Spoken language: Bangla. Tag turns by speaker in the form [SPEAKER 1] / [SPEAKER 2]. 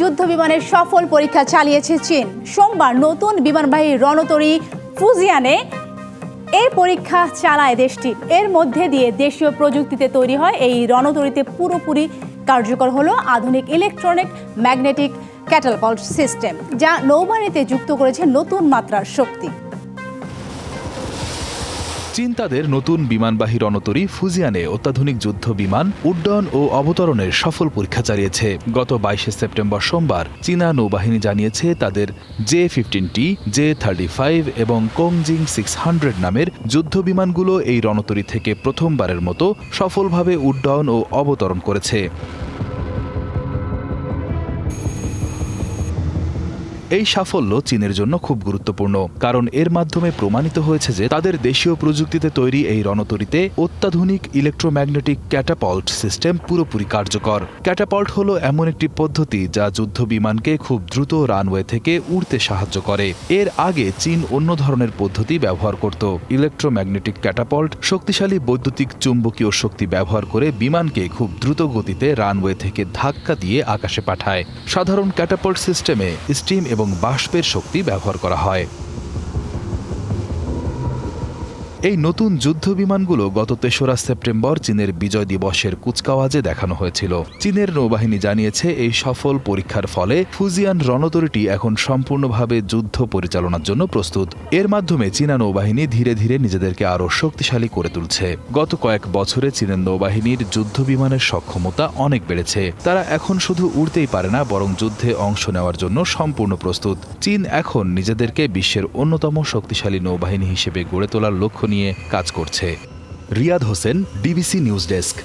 [SPEAKER 1] যুদ্ধ বিমানের সফল পরীক্ষা চালিয়েছে চীন। সোমবার নতুন বিমানবাহী রণতরী ফুজিয়ানে এই পরীক্ষা চালায় দেশটি। এর মধ্যে দিয়ে দেশীয় প্রযুক্তিতে তৈরি হয় এই রণতরীতে পুরোপুরি কার্যকর হলো আধুনিক ইলেকট্রনিক ম্যাগনেটিক ক্যাটালপল্ট সিস্টেম, যা নৌবাহিনীতে যুক্ত করেছে নতুন মাত্রার শক্তি।
[SPEAKER 2] চীন তাদের নতুন বিমানবাহী রণতরী ফুজিয়ানে অত্যাধুনিক যুদ্ধ বিমান, উড্ডয়ন ও অবতরণের সফল পরীক্ষা চালিয়েছে। গত বাইশে সেপ্টেম্বর সোমবার চীনা নৌবাহিনী জানিয়েছে তাদের J fifteen T, J thirty five এবং কোংজিং সিক্স হান্ড্রেড নামের যুদ্ধ বিমানগুলো এই রণতরী থেকে প্রথমবারের মতো সফলভাবে উড্ডয়ন ও অবতরণ করেছে। এই সাফল্য চীনের জন্য খুব গুরুত্বপূর্ণ, কারণ এর মাধ্যমে প্রমাণিত হয়েছে যে তাদের দেশীয় প্রযুক্তিতে তৈরি এই রণতরীতে অত্যাধুনিক ইলেকট্রোম্যাগনেটিক ক্যাটাপল্ট সিস্টেম পুরোপুরি কার্যকর। ক্যাটাপল্ট হলো এমন একটি পদ্ধতি যা যুদ্ধ বিমানকে খুব দ্রুত রানওয়ে থেকে উড়তে সাহায্য করে। এর আগে চীন অন্য ধরনের পদ্ধতি ব্যবহার করত। ইলেকট্রোম্যাগনেটিক ক্যাটাপল্ট শক্তিশালী বৈদ্যুতিক চুম্বকীয় শক্তি ব্যবহার করে বিমানকে খুব দ্রুত গতিতে রানওয়ে থেকে ধাক্কা দিয়ে আকাশে পাঠায়। সাধারণ ক্যাটাপল্ট সিস্টেমে স্টিম এবং বাষ্পের শক্তি ব্যবহার করা হয়। এই নতুন যুদ্ধ বিমানগুলো গত তেসরা সেপ্টেম্বর চীনের বিজয় দিবসের কুচকাওয়াজে দেখানো হয়েছিল। চীনের নৌবাহিনী জানিয়েছে, এই সফল পরীক্ষার ফলে ফুজিয়ান রণতরীটি এখন সম্পূর্ণভাবে যুদ্ধ পরিচালনার জন্য প্রস্তুত। এর মাধ্যমে চীনা নৌবাহিনী ধীরে ধীরে নিজেদেরকে আরও শক্তিশালী করে তুলছে। গত কয়েক বছরে চীনের নৌবাহিনীর যুদ্ধ বিমানের সক্ষমতা অনেক বেড়েছে। তারা এখন শুধু উড়তেই পারে না, বরং যুদ্ধে অংশ নেওয়ার জন্য সম্পূর্ণ প্রস্তুত। চীন এখন নিজেদেরকে বিশ্বের অন্যতম শক্তিশালী নৌবাহিনী হিসেবে গড়ে তোলার লক্ষ্য নিয়ে কাজ করছে। Riyad Hossain DBC news desk.